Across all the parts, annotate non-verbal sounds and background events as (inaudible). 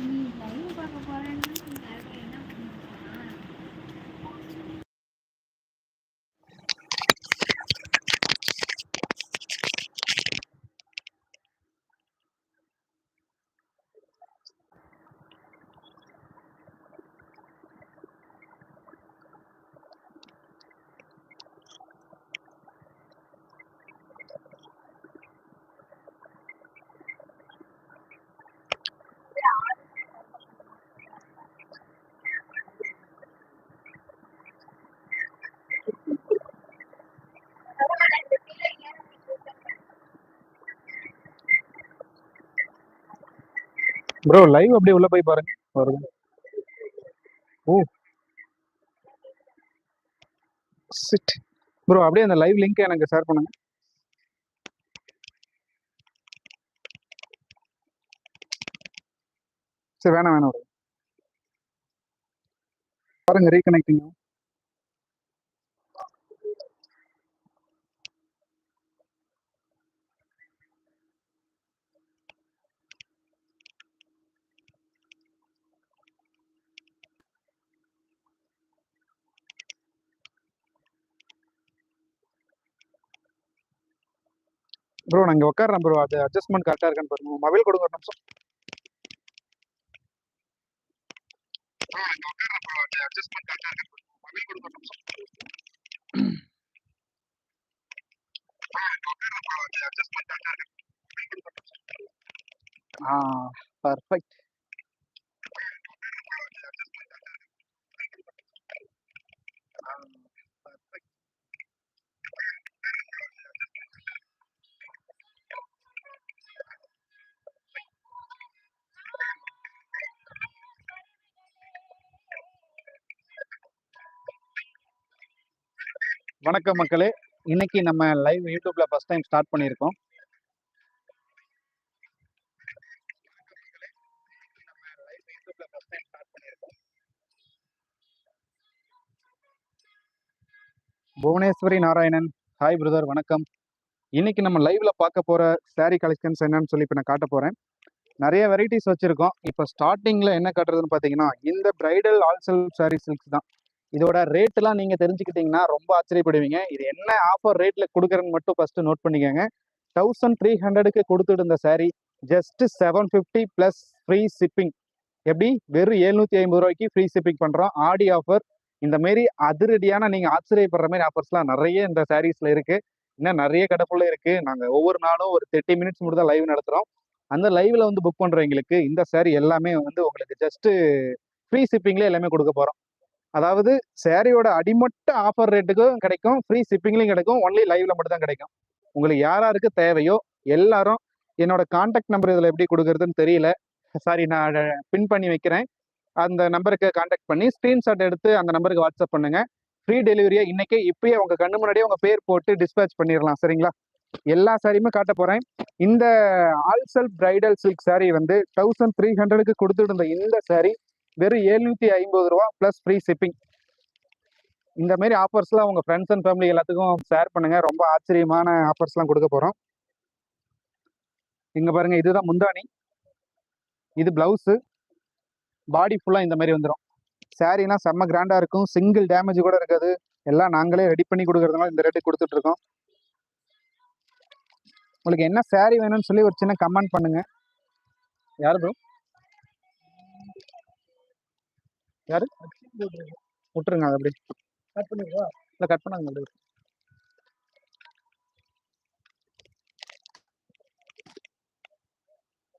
நீ live bro live அப்படியே உள்ள போய் பாருங்க. வருது ஓ. சிட் ப்ரோ அப்படியே அந்த லைவ் லிங்க் எனக்கு ஷேர் பண்ணுங்க. சரி வேணாம் வேணாம் பாருங்க ரீகனெக்டிங் ப்ரோ நான் இங்க உட்காடுறேன் ப்ரோ அது அட்ஜஸ்ட்மெண்ட் கரெக்டா இருக்கான்னு பாருங்க. மொபைல் கொடுங்க ஒரு நிமிஷம். ஆ பர்ஃபெக்ட் வணக்கம் மக்களே. இன்னைக்கு நம்ம லைவ் யூடியூப்ல ஃபர்ஸ்ட் டைம் ஸ்டார்ட் பண்ணியிருக்கோம். புவனேஸ்வரி நாராயணன். ஹாய் பிரதர் வணக்கம். இன்னைக்கு நம்ம லைவ்ல பார்க்க போற saree கலெக்ஷன்ஸ் என்னன்னு சொல்லி இப்போ நான் காட்ட போறேன். நிறைய வெரைட்டிஸ் வச்சிருக்கோம். இப்போ ஸ்டார்டிங்ல என்ன காட்டுறதுன்னு பார்த்தீங்கன்னா இந்த பிரைடல் ஆல்சல் செல்ஃப் சில்க்ஸ் தான். இதோட ரேட்லாம் நீங்க தெரிஞ்சுக்கிட்டீங்கன்னா ரொம்ப ஆச்சரியப்படுவீங்க. இது என்ன ஆஃபர் ரேட்ல கொடுக்குறேன்னு மட்டும் ஃபர்ஸ்ட் நோட் பண்ணிக்கோங்க. தௌசண்ட் த்ரீ ஹண்ட்ரடுக்கு கொடுத்துட்டு இருந்த saree just seven fifty plus free shipping எப்படி? வெறும் எழுநூத்தி ஐம்பது ரூபாய்க்கு ஃப்ரீ ஷிப்பிங் பண்றோம். ஆடி ஆஃபர் இந்த மாதிரி அதிரடியான நீங்க ஆச்சரியப்படுற மாதிரி ஆஃபர்ஸ்லாம் நிறைய இந்த சாரீஸ்ல இருக்கு. இன்னும் நிறைய கடைக்குள்ள இருக்கு. நாங்க ஒவ்வொரு நாளும் ஒரு தேர்ட்டி மினிட்ஸ் மட்டும் தான் லைவ் நடத்துறோம். அந்த லைவ்ல வந்து புக் பண்றவங்களுக்கு இந்த saree எல்லாமே வந்து உங்களுக்கு ஜஸ்ட் ஃப்ரீ ஷிப்பிங்ல எல்லாமே கொடுக்க போறோம். அதாவது சேரீயோட அடிமட்ட ஆஃபர் ரேட்டுக்கும் கிடைக்கும் ஃப்ரீ ஷிப்பிங்லையும் கிடைக்கும் ஒன்லி லைவ்ல மட்டும் தான் கிடைக்கும். உங்களுக்கு யாராருக்கு தேவையோ எல்லாரும் என்னோட காண்டாக்ட் நம்பர் இதில் எப்படி கொடுக்குறதுன்னு தெரியல. சாரி நான் பின் பண்ணி வைக்கிறேன். அந்த நம்பருக்கு காண்டாக்ட் பண்ணி ஸ்க்ரீன்ஷாட் எடுத்து அந்த நம்பருக்கு வாட்ஸ்அப் பண்ணுங்க. ஃப்ரீ டெலிவரியை இன்னைக்கே இப்பயே உங்க கண்ணு முன்னாடியே உங்க பேர் போட்டு டிஸ்பேச் பண்ணிடலாம் சரிங்களா? எல்லா சாரியுமே காட்ட போறேன். இந்த ஆல்சல் பிரைடல் சில்க் saree வந்து தௌசண்ட் த்ரீ ஹண்ட்ரடுக்கு கொடுத்துட்டு இருந்த இந்த saree வெறும் எழுநூத்தி ஐம்பது ரூபா ப்ளஸ் ஃப்ரீ ஷிப்பிங் இந்த மாதிரி ஆஃபர்ஸ்லாம் உங்க ஃப்ரெண்ட்ஸ் அண்ட் ஃபேமிலி எல்லாத்துக்கும் ஷேர் பண்ணுங்க. ரொம்ப ஆச்சரியமான ஆஃபர்ஸ்லாம் கொடுக்க போறோம். இங்க பாருங்க இதுதான் முந்தானி இது பிளவுஸ் பாடி ஃபுல்லா இந்த மாதிரி வந்துடும் சாரீலாம் செம்ம கிராண்டா இருக்கும். சிங்கிள் டேமேஜ் கூட இருக்காது. எல்லாம் நாங்களே ரெடி பண்ணி கொடுக்கறதுனால இந்த ரேட்டு கொடுத்துட்டு இருக்கோம். உங்களுக்கு என்ன saree வேணும்னு சொல்லி ஒரு சின்ன கமெண்ட் பண்ணுங்க. யாரு ப்ரோ யாரு? விட்டுருங்க அது அப்படி கட் பண்ணிடுவா? இல்லை கட் பண்ணாங்க அப்படி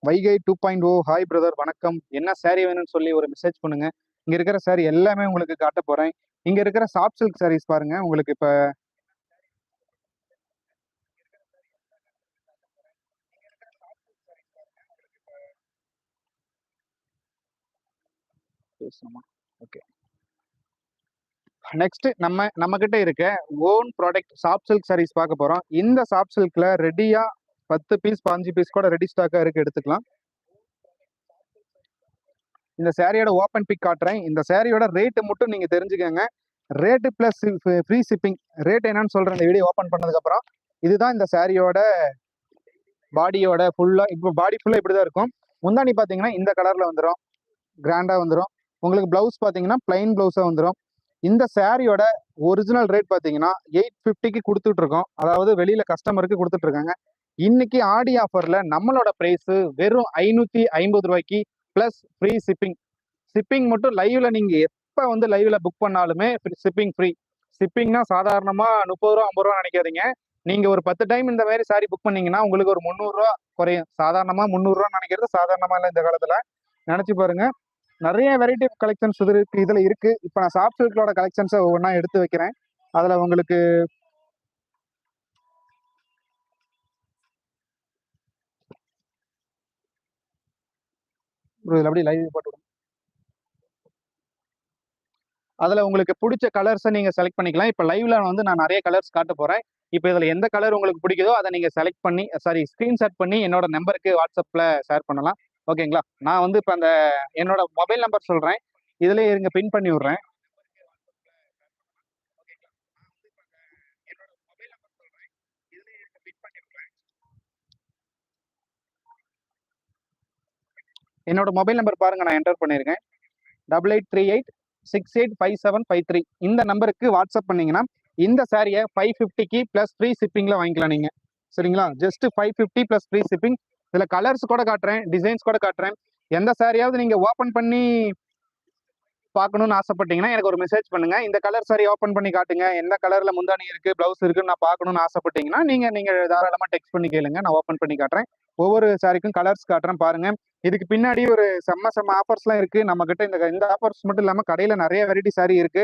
வைகை டூ பாயிண்ட் ஓ ஹாய் பிரதர் வணக்கம். என்ன saree வேணும்னு சொல்லி ஒரு மெசேஜ் பண்ணுங்க. இங்க இருக்கிற saree எல்லாமே உங்களுக்கு காட்ட போறேன். இங்க இருக்கிற சாஃப்ட் சில்க் சாரீஸ் பாருங்க உங்களுக்கு இப்ப பேசணுமா ஓகே. நெக்ஸ்ட் நம்ம நம்ம கிட்ட இருக்க own product soft silk sarees பார்க்க போறோம். இந்த சாஃப்ட் சில்க்ல ரெடியா பத்து பீஸ் பாஞ்சு பீஸ் கூட ரெடி ஸ்டாக்கா இருக்கு எடுத்துக்கலாம். இந்த சாரியோட ஓப்பன் பிக் காட்டுறேன். இந்த சாரியோட ரேட்டு மட்டும் நீங்க தெரிஞ்சுக்கோங்க. Rate plus free shipping rate என்னன்னு சொல்றேன் இந்த வீடியோ ஓப்பன் பண்ணதுக்கு அப்புறம் இதுதான் இந்த சாரியோட பாடியோட ஃபுல்லாக இப்போ பாடி ஃபுல்லாக இப்படி தான் இருக்கும். முந்தானி பார்த்தீங்கன்னா இந்த கலரில் வந்துடும் கிராண்டாக வந்துடும் உங்களுக்கு ப்ளவுஸ் பார்த்தீங்கன்னா பிளைன் ப்ளவுஸாக வந்துடும் இந்த சாரியோட ஒரிஜினல் ரேட் பார்த்தீங்கன்னா எயிட் ஃபிஃப்டிக்கு கொடுத்துட்டு இருக்கோம் அதாவது வெளியில கஸ்டமருக்கு கொடுத்துட்டு இருக்காங்க இன்னைக்கு ஆடி ஆஃபர்ல நம்மளோட ப்ரைஸு வெறும் ஐநூத்தி ஐம்பது ரூபாய்க்கு பிளஸ் ஃப்ரீ ஷிப்பிங் ஷிப்பிங் மட்டும் லைவ்ல நீங்க எப்போ வந்து லைவ்ல புக் பண்ணாலுமே ஷிப்பிங் ஃப்ரீ ஷிப்பிங்னா சாதாரணமா முப்பது ரூபா ஐம்பது ரூபா நினைக்காதீங்க. நீங்க ஒரு பத்து டைம் இந்த மாதிரி சாரி புக் பண்ணீங்கன்னா உங்களுக்கு ஒரு முந்நூறுரூவா குறையும். சாதாரணமா முந்நூறுரூவா நினைக்கிறது சாதாரணமா இல்லை இந்த காலத்துல. நினைச்சு பாருங்க. நிறைய வெரைட்டி ஆஃப் கலெக்ஷன்ஸ் இது இருக்கு இதுல இருக்கு. இப்போ நான் சாஃப்ட் சில்க்லோட கலெக்ஷன்ஸை ஒவ்வொன்றா எடுத்து வைக்கிறேன். அதுல உங்களுக்கு இதில் அப்படியே லைவ் போட்டு விடுங்க. அதுல உங்களுக்கு பிடிச்ச கலர்ஸை நீங்க செலக்ட் பண்ணிக்கலாம். இப்போ லைவ்ல வந்து நான் நிறைய கலர்ஸ் காட்ட போறேன். இப்போ இதில் எந்த கலர் உங்களுக்கு பிடிக்குதோ அதை நீங்கள் செலக்ட் பண்ணி சாரி ஸ்க்ரீன்ஷாட் பண்ணி என்னோட நம்பருக்கு வாட்ஸ்அப்பில் ஷேர் பண்ணலாம். ஓகேங்களா? நான் வந்து இப்போ அந்த என்னோட மொபைல் நம்பர் சொல்கிறேன் இதுலேயே இருங்க பின் பண்ணி விடுறேன். என்னோட மொபைல் நம்பர் பாருங்க நான் என்டர் பண்ணியிருக்கேன். Double eight three eight six eight five seven five three. இந்த நம்பருக்கு வாட்ஸ்அப் பண்ணீங்கன்னா இந்த சாரியை ஃபைவ் ஃபிஃப்டிக்கு ப்ளஸ் ஃப்ரீ ஷிப்பிங்கில் வாங்கிக்கலாம் நீங்கள் சரிங்களா? Just five fifty plus free shipping இதில் கலர்ஸ் கூட காட்டுறேன் டிசைன்ஸ் கூட காட்டுறேன். எந்த சாரியாவது நீங்கள் ஓப்பன் பண்ணி பார்க்கணும்னு ஆசைப்பட்டீங்கன்னா எனக்கு ஒரு மெசேஜ் பண்ணுங்க. இந்த கலர் சாரி ஓப்பன் பண்ணி காட்டுங்க. எந்த கலர்ல முந்தானி இருக்கு பிளவுஸ் இருக்குன்னு நான் பார்க்கணும்னு ஆசைப்பட்டீங்கன்னா நீங்க நீங்க தாராளமா டெக்ஸ்ட் பண்ணி கேளுங்க. நான் ஓப்பன் பண்ணி காட்டுறேன். ஒவ்வொரு சாரிக்கும் கலர்ஸ் காட்டுறேன் பாருங்க. இதுக்கு பின்னாடி ஒரு செம்ம செம்ம ஆஃபர்ஸ்லாம் இருக்கு. நம்ம கிட்ட இந்த இந்த ஆஃபர்ஸ் மட்டும் இல்லாம கடையில நிறைய வெரைட்டி சாரி இருக்கு.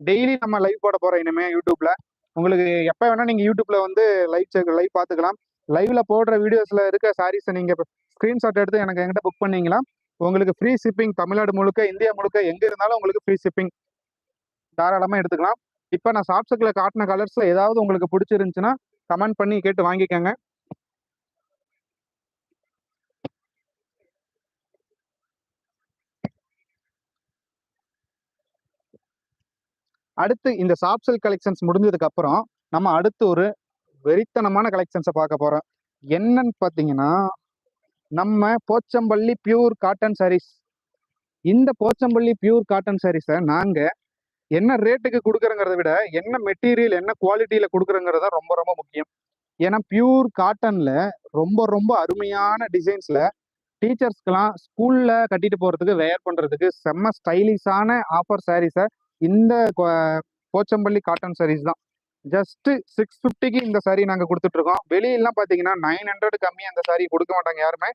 டெய்லி நம்ம லைவ் போட போறோம் இனிமே யூடியூப்ல உங்களுக்கு எப்ப வேணா நீங்க யூடியூப்ல வந்து லைவ் செக் லைவ் பார்த்துக்கலாம். லைவ்ல போடுற வீடியோஸ்ல இருக்க சாரீஸை நீங்க ஸ்கிரீன்ஷாட் எடுத்து எனக்கு எங்கிட்ட புக் பண்ணீங்களா? உங்களுக்கு ஃப்ரீ ஷிப்பிங் தமிழ்நாடு முழுக்க இந்தியா முழுக்க எங்க இருந்தாலும் உங்களுக்கு ஃப்ரீ ஷிப்பிங் தாராளமா எடுத்துக்கலாம். இப்போ நான் சாப்ஸுக்குல காட்டின கலர்ஸ்ல ஏதாவது உங்களுக்கு பிடிச்சிருந்துச்சுன்னா கமெண்ட் பண்ணி கேட்டு வாங்கிக்கோங்க. அடுத்து இந்த சாப்சல் கலெக்ஷன்ஸ் முடிஞ்சதுக்கு அப்புறம் நம்ம அடுத்து ஒரு வெறித்தனமான கலெக்ஷன்ஸை பார்க்க போகிறோம் என்னன்னு பார்த்தீங்கன்னா நம்ம போச்சம்பள்ளி பியூர் காட்டன் சாரீஸ் இந்த போச்சம்பள்ளி பியூர் காட்டன் சாரீஸை நாங்கள் என்ன ரேட்டுக்கு கொடுக்குறோங்கிறத விட என்ன மெட்டீரியல் என்ன குவாலிட்டியில் கொடுக்குறோங்கிறது தான் ரொம்ப ரொம்ப முக்கியம். ஏன்னா பியூர் காட்டனில் ரொம்ப ரொம்ப அருமையான டிசைன்ஸில் டீச்சர்ஸ்க்கெலாம் ஸ்கூலில் கட்டிட்டு போகிறதுக்கு வேர் பண்ணுறதுக்கு செம்ம ஸ்டைலிஷான ஆஃபர் சாரீஸை இந்த போச்சம்பள்ளி காட்டன் சாரீஸ் தான். ஜஸ்ட் சிக்ஸ் ஃபிஃப்டிக்கு இந்த saree நாங்கள் கொடுத்துட்டு இருக்கோம் வெளியெல்லாம் நைன் ஹண்ட்ரட் கம்மி அந்த saree கொடுக்க மாட்டாங்க யாருமே.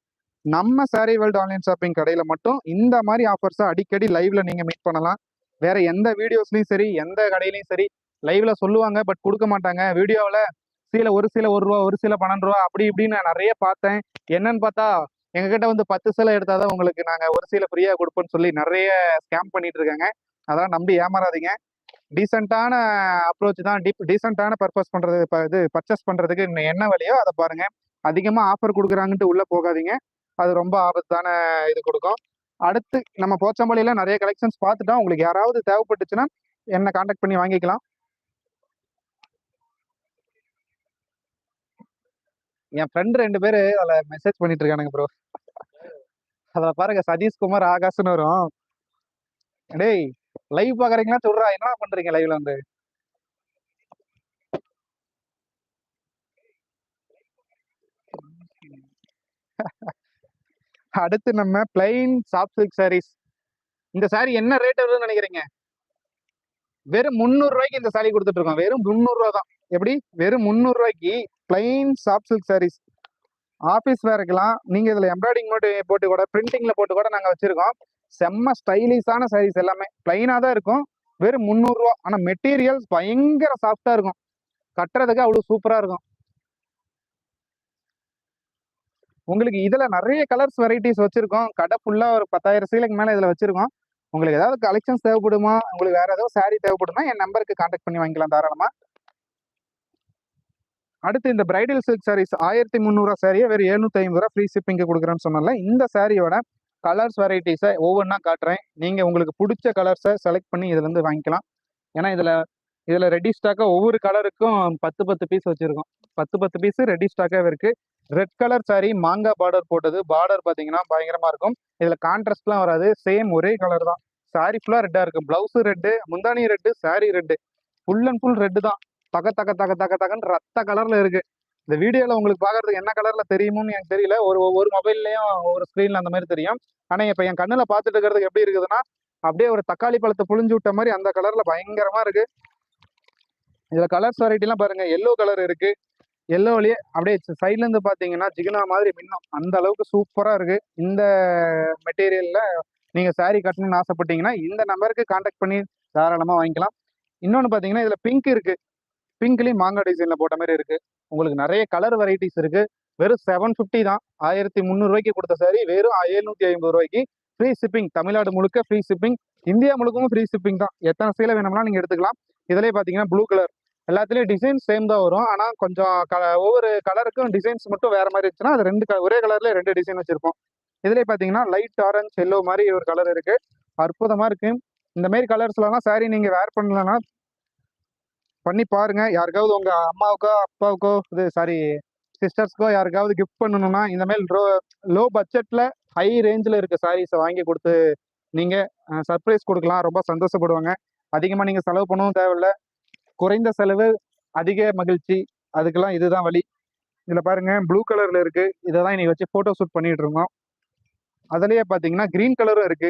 நம்ம சாரி வேர்ல்டு ஆன்லைன் ஷாப்பிங் கடையில் மட்டும் இந்த மாதிரி ஆஃபர்ஸை அடிக்கடி லைவ்ல நீங்கள் மீட் பண்ணலாம். வேற எந்த வீடியோஸ்லையும் சரி எந்த கடையிலையும் சரி லைவ்ல சொல்லுவாங்க பட் கொடுக்க மாட்டாங்க. வீடியோவில் சில ஒரு சில ஒரு ரூபா ஒரு சில பன்னெண்டு ரூபா அப்படி இப்படின்னு நான் நிறைய பார்த்தேன். என்னன்னு பார்த்தா எங்ககிட்ட வந்து பத்து சிலை எடுத்தாதான் உங்களுக்கு நாங்கள் ஒரு சில ஃப்ரீயாக கொடுப்போம்னு சொல்லி நிறைய ஸ்கேம் பண்ணிட்டு இருக்காங்க. அதெல்லாம் நம்பி ஏமாறாதீங்க. டீசெண்டான அப்ரோச் தான் டீப் டீசெண்டான பர்பஸ் பண்ணுறது இது பர்ச்சேஸ் பண்ணுறதுக்கு இன்னும் என்ன வழியோ அதை பாருங்க. அதிகமாக ஆஃபர் கொடுக்குறாங்கன்ட்டு உள்ளே போகாதீங்க. அது ரொம்ப ஆபத்தான இது கொடுக்கும். அடுத்து நம்ம போச்சம்பள்ளியில் நிறைய கலெக்ஷன்ஸ் பார்த்துட்டோம் உங்களுக்கு யாராவது தேவைப்பட்டுச்சுன்னா என்ன காண்டாக்ட் பண்ணி வாங்கிக்கலாம். என் ஃப்ரெண்ட் ரெண்டு பேர் அதில் மெசேஜ் பண்ணிட்டு இருக்கானுங்க ப்ரோ அதில் பாருங்க சதீஷ்குமார் ஆகாஷ்னு வரும். டேய் லைவ் பாக்குறீங்களா? சொல்றா என்ன பண்றீங்க லைவ்ல வந்து? (laughs) அடுத்து நம்ம பிளைன் சாஃப்ட் சில்க் சாரீஸ் இந்த சாரி என்ன ரேட் வருதுன்னு நினைக்கிறீங்க? வெறும் முந்நூறு ரூபாய்க்கு இந்த சாரி கொடுத்துட்டு இருக்கோம் வெறும் முந்நூறு ரூபா தான். எப்படி? வெறும் முந்நூறு ரூபாய்க்கு plain soft silk sarees office வேறுக்கெல்லாம் நீங்க இதுல எம்ப்ராய்டிங் மட்டும் போட்டு கூட பிரிண்டிங்ல போட்டு கூட நாங்க வச்சிருக்கோம். செம்ம ஸ்டைலிஷான சாரீஸ் எல்லாமே. பிளைனாக தான் இருக்கும். வெறும் முந்நூறுரூவா ஆனால் மெட்டீரியல்ஸ் பயங்கர சாஃப்டாக இருக்கும். கட்டுறதுக்கு அவ்வளோ சூப்பராக இருக்கும். உங்களுக்கு இதில் நிறைய கலர்ஸ் வெரைட்டிஸ் வச்சுருக்கோம். கடை ஃபுல்லாக ஒரு பத்தாயிரம் சீலைக்கு மேலே இதில் வச்சுருக்கோம். உங்களுக்கு ஏதாவது கலெக்ஷன்ஸ் தேவைப்படுமா? உங்களுக்கு வேறு ஏதாவது சாரீ தேவைப்படுமா என் நம்பருக்கு காண்டாக்ட் பண்ணி வாங்கிக்கலாம் தாராளமாக அடுத்து இந்த பிரைடல் சில்க் சாரீஸ் ஆயிரத்தி முந்நூறுரூவா சாரியை வெறும் எழுநூற்றி ஐம்பது ரூபா ஃப்ரீ ஷிப்பிங்க்கு கொடுக்குறேன்னு சொன்னால இந்த சாரியோட கலர்ஸ் வெரைட்டிஸை ஒவ்வொன்றா காட்டுறேன். நீங்கள் உங்களுக்கு பிடிச்ச கலர்ஸை செலக்ட் பண்ணி இதுலேருந்து வாங்கிக்கலாம். ஏன்னா இதில் இதில் ரெடி ஸ்டாக்காக ஒவ்வொரு கலருக்கும் பத்து பத்து பீஸ் வச்சுருக்கோம். பத்து பத்து பீஸ் ரெடி ஸ்டாக்காகவே இருக்குது ரெட் கலர் saree மாங்காய் பார்டர் போட்டது. பார்டர் பார்த்தீங்கன்னா பயங்கரமாக இருக்கும். இதில் கான்ட்ராஸ்ட்லாம் வராது. சேம் ஒரே கலர் தான். சாரீ ஃபுல்லாக ரெட்டாக இருக்கும். ப்ளவுஸு ரெட்டு முந்தானி red saree red full and full red தான். தக தக தக தக தகன்னு ரத்த கலரில் இருக்குது இந்த வீடியோல உங்களுக்கு பார்க்கறதுக்கு என்ன கலர்ல தெரியுமோன்னு எனக்கு தெரியல. ஒரு ஒவ்வொரு மொபைல்லயும் ஒரு ஸ்கிரீன்ல அந்த மாதிரி தெரியும். ஆனா இப்ப என் கண்ணுல பாத்துட்டு இருக்கிறதுக்கு எப்படி இருக்குதுன்னா அப்படியே ஒரு தக்காளி பழத்தை புழிஞ்சு விட்ட மாதிரி அந்த கலர்ல பயங்கரமா இருக்கு. இதுல கலர்ஸ் வெரைட்டி எல்லாம் பாருங்க. எல்லோ கலர் இருக்கு. எல்லோலயே அப்படியே சைட்ல இருந்து பாத்தீங்கன்னா ஜிகினா மாதிரி மின்னும். அந்த அளவுக்கு சூப்பரா இருக்கு. இந்த மெட்டீரியல்ல நீங்க சாரீ கட்டணும்னு ஆசைப்பட்டீங்கன்னா இந்த நம்பருக்கு காண்டாக்ட் பண்ணி தாராளமா வாங்கிக்கலாம். இன்னொன்று பார்த்தீங்கன்னா இதில் பிங்க் இருக்குது பிங்க்லயும் மாங்காய் டிசைன்ல போட்ட மாதிரி இருக்கு. உங்களுக்கு நிறைய கலர் வெரைட்டிஸ் இருக்கு. வெறும் செவன் ஃபிஃப்டி தான். ஆயிரத்தி முந்நூறுவாய்க்கு கொடுத்த சாரி வெறும் எழுநூத்தி ஐம்பது ரூபாய்க்கு ஃப்ரீ ஷிப்பிங் தமிழ்நாடு முழுக்க ஃப்ரீ ஷிப்பிங் இந்தியா முழுக்கவும் ஃப்ரீ ஷிப்பிங் தான். எத்தனை சேலை வேணும்னா நீங்க எடுத்துக்கலாம். இதிலே பாத்தீங்கன்னா ப்ளூ கலர் எல்லாத்துலயும் டிசைன் சேம் தான் வரும். ஆனா கொஞ்சம் க- ஒவ்வொரு கலருக்கும் டிசைன்ஸ் மட்டும் வேற மாதிரி இருந்துச்சுன்னா அது ரெண்டு ஒரே கலர்ல ரெண்டு டிசைன் வச்சிருப்போம். இதுலயே பாத்தீங்கன்னா லைட் ஆரஞ்சு எல்லோ மாதிரி ஒரு கலர் இருக்கு. அற்புதமா இருக்கு. இந்த மாதிரி கலர்ஸ்லாம் சாரி நீங்க வேர் பண்ணலன்னா பண்ணி பாருங்க. யாருக்காவது உங்க அம்மாவுக்கோ அப்பாவுக்கோ இது சாரி சிஸ்டர்ஸ்க்கோ யாருக்காவது கிஃப்ட் பண்ணணும்னா இந்த மாதிரி லோ லோ பட்ஜெட்ல ஹை ரேஞ்சில் இருக்க சாரீஸை வாங்கி கொடுத்து நீங்க சர்ப்ரைஸ் கொடுக்கலாம். ரொம்ப சந்தோஷப்படுவாங்க. அதிகமா நீங்க செலவு பண்ணவும் தேவையில்ல. குறைந்த செலவு அதிக மகிழ்ச்சி. அதுக்கெல்லாம் இதுதான் வழி. இதுல பாருங்க ப்ளூ கலர்ல இருக்கு. இதை தான் இன்னைக்கு வச்சு போட்டோ ஷூட் பண்ணிட்டு இருந்தோம் அதுலயே பாத்தீங்கன்னா கிரீன் கலரும் இருக்கு.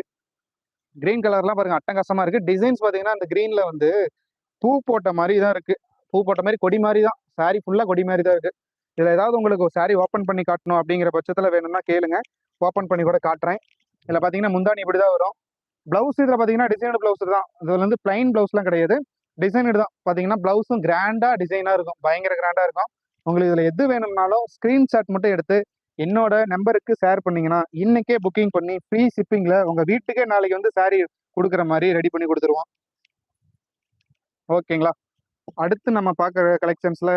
கிரீன் கலர்லாம் பாருங்க அட்டகாசமா இருக்கு. டிசைன்ஸ் பாத்தீங்கன்னா அந்த கிரீன்ல வந்து பூ போட்ட மாதிரி தான் இருக்கு. பூ போட்ட மாதிரி கொடி மாதிரி தான் சாரி ஃபுல்லா கொடி மாதிரி தான் இருக்கு. இதுல ஏதாவது உங்களுக்கு ஒரு ஓப்பன் பண்ணி காட்டணும் அப்படிங்கிற பட்சத்துல வேணும்னா கேளுங்க. ஓப்பன் பண்ணி கூட காட்டுறேன். இதுல பாத்தீங்கன்னா முந்தானி இப்படிதான் வரும். பிளவுஸ் இதுல பாத்தீங்கன்னா டிசைனட் பிளவுஸ் தான். இதுல வந்து பிளைன் பிளவுஸ்லாம் கிடையாது. டிசைனட் தான். பாத்தீங்கன்னா பிளவுஸும் கிராண்டா டிசைனா இருக்கும். பயங்கர கிராண்டா இருக்கும். உங்களுக்கு இதுல எது வேணும்னாலும் ஸ்கிரீன்ஷாட் மட்டும் எடுத்து என்னோட நம்பருக்கு ஷேர் பண்ணீங்கன்னா இன்னைக்கே புக்கிங் பண்ணி ஃப்ரீ ஷிப்பிங்ல உங்க வீட்டுக்கே நாளைக்கு வந்து saree கொடுக்குற மாதிரி ரெடி பண்ணி கொடுத்துருவோம். ஓகேங்களா? அடுத்து நம்ம பார்க்குற கலெக்ஷன்ஸில்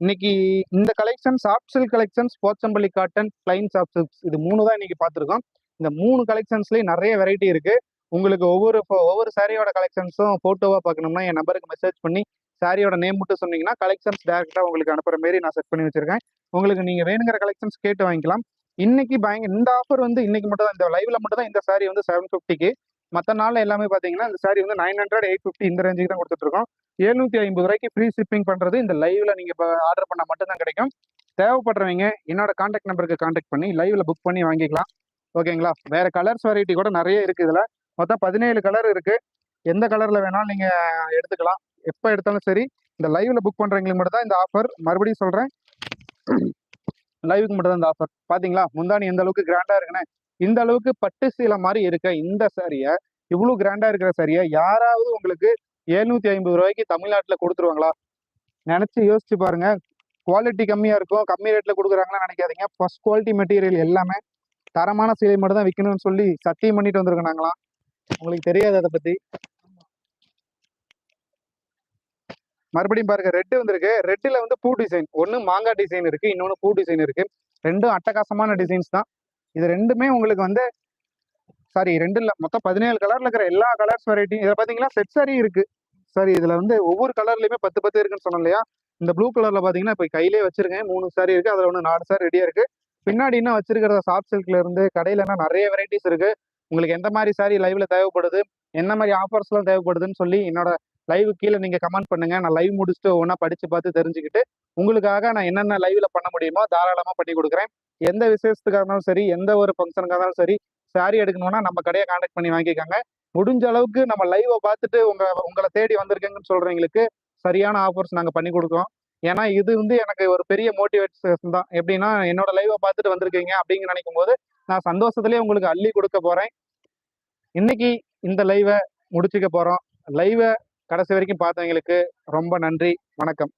இன்னைக்கு இந்த collection soft collections Pochampally cotton plain soft இது மூணு தான் இன்னைக்கு பார்த்துருக்கோம். இந்த மூணு கலெக்ஷன்ஸ்லேயும் நிறைய வெரைட்டி இருக்குது உங்களுக்கு ஒவ்வொரு ஒவ்வொரு சாரியோட கலெக்ஷன்ஸும் ஃபோட்டோவாக பார்க்கணும்னா என் நம்பருக்கு மெசேஜ் பண்ணி சாரியோட நேம் மட்டும் சொன்னீங்கன்னா கலெக்ஷன்ஸ் டேரெக்டாக உங்களுக்கு அனுப்புகிற மாரி நான் செட் பண்ணி வச்சிருக்கேன். உங்களுக்கு நீங்கள் வேணுங்கிற கலெக்ஷன்ஸ் கேட்டு வாங்கிக்கலாம். இன்னைக்கு பயங்க இந்த ஆஃபர் வந்து இன்னைக்கு மட்டும் தான் இந்த லைவ்ல மட்டும் தான் இந்த சாரி வந்து செவன் ஃபிஃப்டிக்கு மற்ற நாளில் எல்லாமே பார்த்தீங்கன்னா இந்த சாரி வந்து நைன் ஹண்ட்ரட் எயிட் ஃபிஃப்டி இந்த ரேஞ்சுக்கு தான் கொடுத்துட்ருக்கோம். எழுநூத்தி ஐம்பது ரூபாய்க்கு ஃப்ரீ ஷிப்பிங் பண்ணுறது இந்த லைவ்ல இப்போ ஆர்டர் பண்ணால் மட்டும்தான் கிடைக்கும். தேவைப்படுறவங்க என்னோட காண்டாக்ட் நம்பருக்கு காண்டாக்ட் பண்ணி லைவில் புக் பண்ணி வாங்கிக்கலாம். ஓகேங்களா வேறு கலர்ஸ் வெரைட்டி கூட நிறைய இருக்குது இதில். மொத்தம் பதினேழு கலர் இருக்குது எந்த கலரில் வேணாலும் நீங்கள் எடுத்துக்கலாம். எப்போ எடுத்தாலும் சரி இந்த லைவில் புக் பண்ணுறவங்களுக்கு மட்டும் தான் இந்த ஆஃபர் மறுபடியும் சொல்கிறேன் லைவுக்கு மட்டும் தான் இந்த ஆஃபர் பார்த்தீங்களா முந்தானி எந்த அளவுக்கு கிராண்டாக இருக்குன்னு. இந்த அளவுக்கு பட்டு சீலை மாதிரி இருக்க இந்த சாரியை இவ்வளவு கிராண்டா இருக்கிற சாரியை யாராவது உங்களுக்கு எழுநூத்தி ஐம்பது ரூபாய்க்கு தமிழ்நாட்டுல கொடுத்துருவாங்களா? நினைச்சு யோசிச்சு பாருங்க. குவாலிட்டி கம்மியா இருக்கும். கம்மி ரேட்ல கொடுக்குறாங்கன்னு நினைக்காதீங்க. ஃபர்ஸ்ட் குவாலிட்டி மெட்டீரியல் எல்லாமே தரமான சீலை மட்டும் தான் விற்கணும்னு சொல்லி சத்தியம் பண்ணிட்டு வந்திருக்கோம் நாங்களாம் உங்களுக்கு தெரியாது அதை பத்தி. மறுபடியும் பாருங்க. ரெட் வந்திருக்கு. ரெட்டில் வந்து பூ டிசைன் ஒன்று மாங்காய் டிசைன் இருக்கு. இன்னொன்று பூ டிசைன் இருக்கு. ரெண்டும் அட்டகாசமான டிசைன்ஸ் தான். இது ரெண்டுமே உங்களுக்கு வந்து சாரி ரெண்டு இல்லை மொத்தம் பதினேழு கலர்ல இருக்கிற எல்லா கலர்ஸ் வெரைட்டியும் இதை பார்த்தீங்கன்னா செட் சாரி இருக்கு. சாரி இதுல வந்து ஒவ்வொரு கலர்லயுமே பத்து பத்து இருக்குன்னு சொன்னோம் இல்லையா? இந்த ப்ளூ கலர்ல பாத்தீங்கன்னா இப்போ கையிலே வச்சிருக்கேன். மூணு சாரி இருக்கு. அதுல ஒன்று நாலு சாரி ரெடியா இருக்கு. பின்னாடி இன்னும் வச்சிருக்கிறத சாஃப்ட் சில்க்ல இருந்து கடையில நிறைய வெரைட்டிஸ் இருக்கு. உங்களுக்கு எந்த மாதிரி சாரி லைவ்ல தேவைப்படுது? என்ன மாதிரி ஆஃபர்ஸ்லாம் தேவைப்படுதுன்னு சொல்லி என்னோட லைவ் கீழே நீங்க கமெண்ட் பண்ணுங்க. நான் லைவ் முடிச்சுட்டு ஒவ்வொன்றா படிச்சு பார்த்து தெரிஞ்சுக்கிட்டு உங்களுக்காக நான் என்னென்ன லைவ்ல பண்ண முடியுமோ தாராளமா பண்ணி கொடுக்குறேன். எந்த விசேஷத்துக்காக இருந்தாலும் சரி எந்த ஒரு ஃபங்க்ஷனுக்காக இருந்தாலும் சரி சாரி எடுக்கணும்னா நம்ம கடையை காண்டாக்ட் பண்ணி வாங்கிக்கோங்க. முடிஞ்ச அளவுக்கு நம்ம லைவை பார்த்துட்டு உங்க உங்களை தேடி வந்திருக்கேங்கன்னு சொல்றவங்களுக்கு சரியான ஆஃபர்ஸ் நாங்க பண்ணி கொடுக்குறோம். ஏன்னா இது வந்து எனக்கு ஒரு பெரிய மோட்டிவேஷன் தான். எப்படின்னா என்னோட லைவை பார்த்துட்டு வந்திருக்கீங்க அப்படின்னு நினைக்கும் போது நான் சந்தோஷத்துலேயே உங்களுக்கு அள்ளி கொடுக்க போறேன். இன்னைக்கு இந்த லைவை முடிச்சுக்க போறோம். லைவை கடைசி வரைக்கும் பார்த்தவங்களுக்கு ரொம்ப நன்றி. வணக்கம்.